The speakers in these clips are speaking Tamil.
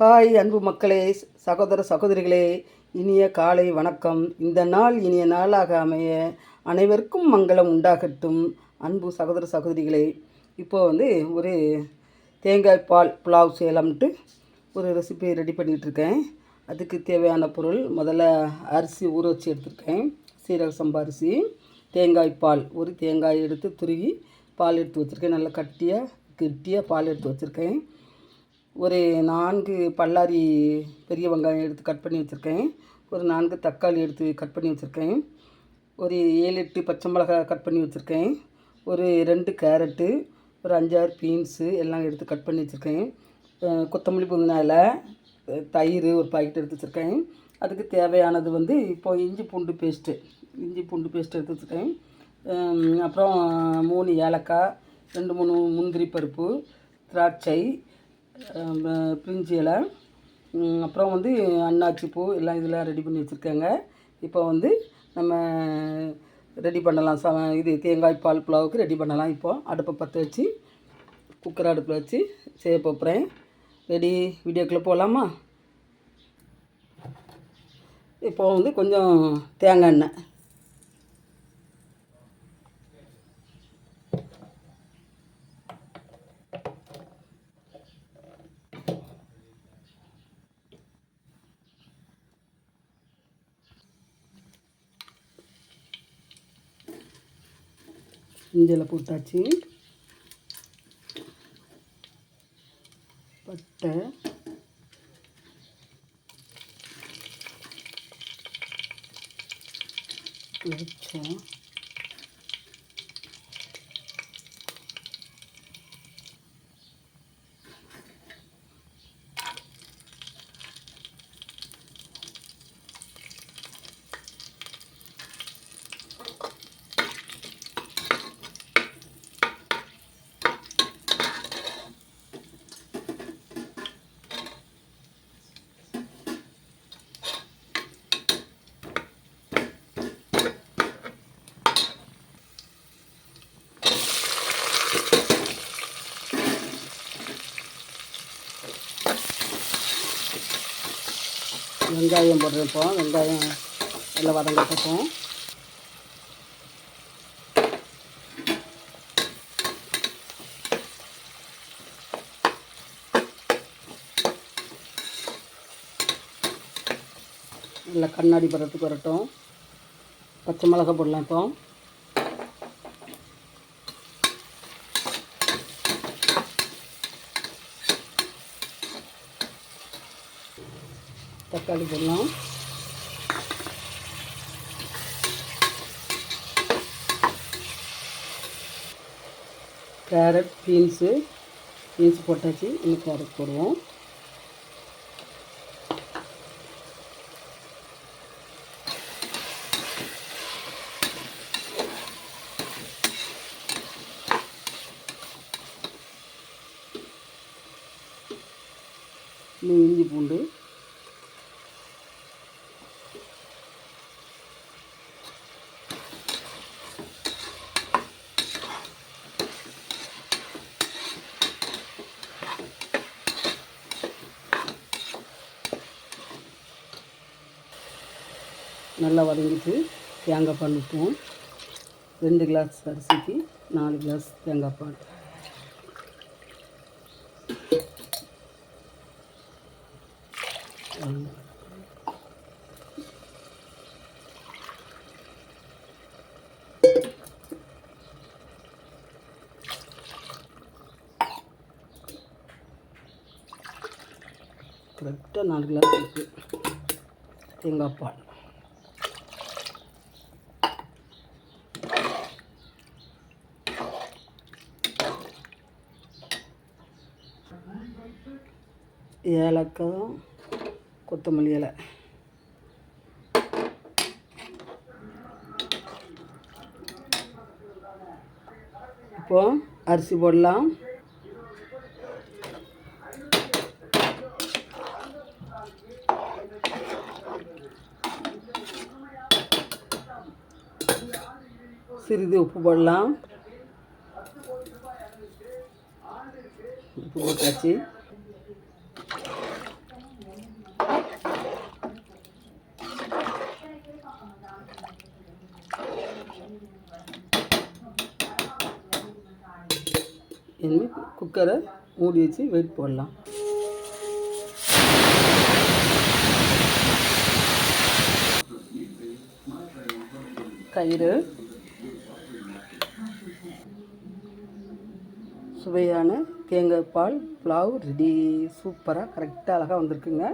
ஹாய் அன்பு மக்களே சகோதர சகோதரிகளே இனிய காலை வணக்கம். இந்த நாள் இனிய நாளாக அமைய அனைவருக்கும் மங்களம் உண்டாகட்டும். அன்பு சகோதர சகோதரிகளே இப்போ வந்து ஒரு தேங்காய் பால் புலாவ் செய்யலாம்ட்டு ஒரு ரெசிபி ரெடி பண்ணிகிட்டு இருக்கேன் அதுக்கு தேவையான பொருள் முதல்ல அரிசி ஊற வச்சு எடுத்துருக்கேன். சீரக சம்பா அரிசி தேங்காய் பால் ஒரு தேங்காய் எடுத்து துருவி பால் எடுத்து வச்சுருக்கேன். நல்லா கட்டியாக கெட்டியாக பால் எடுத்து வச்சுருக்கேன். ஒரு நான்கு பல்லாரி பெரிய வெங்காயம் எடுத்து கட் பண்ணி வச்சுருக்கேன். ஒரு நான்கு தக்காளி எடுத்து கட் பண்ணி வச்சுருக்கேன். ஒரு ஏழு எட்டு பச்சை மிளகாய் கட் பண்ணி வச்சுருக்கேன். ஒரு ரெண்டு கேரட்டு ஒரு அஞ்சாறு பீன்ஸு எல்லாம் எடுத்து கட் பண்ணி வச்சுருக்கேன். கொத்தமல்லி புதினா இலை தயிர் ஒரு பாக்கெட் எடுத்து வச்சுருக்கேன். அதுக்கு தேவையானது வந்து இப்போ இஞ்சி பூண்டு பேஸ்ட்டு இஞ்சி பூண்டு பேஸ்ட் எடுத்து வச்சுருக்கேன். அப்புறம் மூணு ஏலக்காய் ரெண்டு மூணு முந்திரி பருப்பு திராட்சை பிரிஞ்சி இலை. அப்புறம் வந்து அன்னாச்சி பூ எல்லாம் இதெல்லாம் ரெடி பண்ணி வச்சுருக்கேங்க. இப்போ வந்து நம்ம ரெடி பண்ணலாம். ச இது தேங்காய் பால் புலாவுக்கு ரெடி பண்ணலாம். இப்போது அடுப்பை பற்ற வச்சு குக்கர் அடுப்பில் வச்சு செய்ய போகிறேன். ரெடி வீடியோக்குள்ளே போகலாமா? இப்போ வந்து கொஞ்சம் தேங்காய் எண்ணெய். இஞ்சில் போட்டாச்சு. பட்டை. லட்சம் வெங்காயம் போட்டிருப்போம். வெங்காயம் நல்லா வதங்கட்டும் நல்லா கண்ணாடி பதத்துக்கு வரட்டும். பச்சை மிளகா போடலாம் இப்போ. தக்காளி போடலாம். கேரட் பீன்ஸு பீன்ஸ் போட்டாச்சு. இன்னும் கேரட் போடுவோம். இன்னும் இஞ்சி பூண்டு. நல்லா வதங்கிட்டு தேங்காய் பால் ஊற்றுவோம். ரெண்டு கிளாஸ் அரிசிக்கு நாலு கிளாஸ் தேங்காய் பால். கரெக்டாக நாலு கிளாஸ் இருக்குது தேங்காய் பால். ஏலக்காய் கொத்தமல்லி இலை. இப்போ அரிசி போடலாம். சிறிது உப்பு போடலாம். உப்பு போட்டாச்சு. இனிமேல் குக்கரை மூடி வச்சு வெயிட் போடலாம். தயிர் சுவையான தேங்காய் பால் புலாவ் ரெடி சூப்பராக கரெக்டாக அழகாக வந்திருக்குங்க.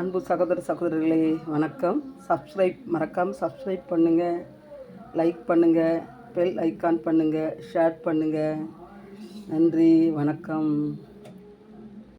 அன்பு சகோதர சகோதரர்களே வணக்கம். சப்ஸ்கிரைப் மறக்காமல் சப்ஸ்கிரைப் பண்ணுங்கள் லைக் பண்ணுங்கள் பெல் ஐக்கான் பண்ணுங்கள் ஷேர் பண்ணுங்கள் நன்றி வணக்கம்.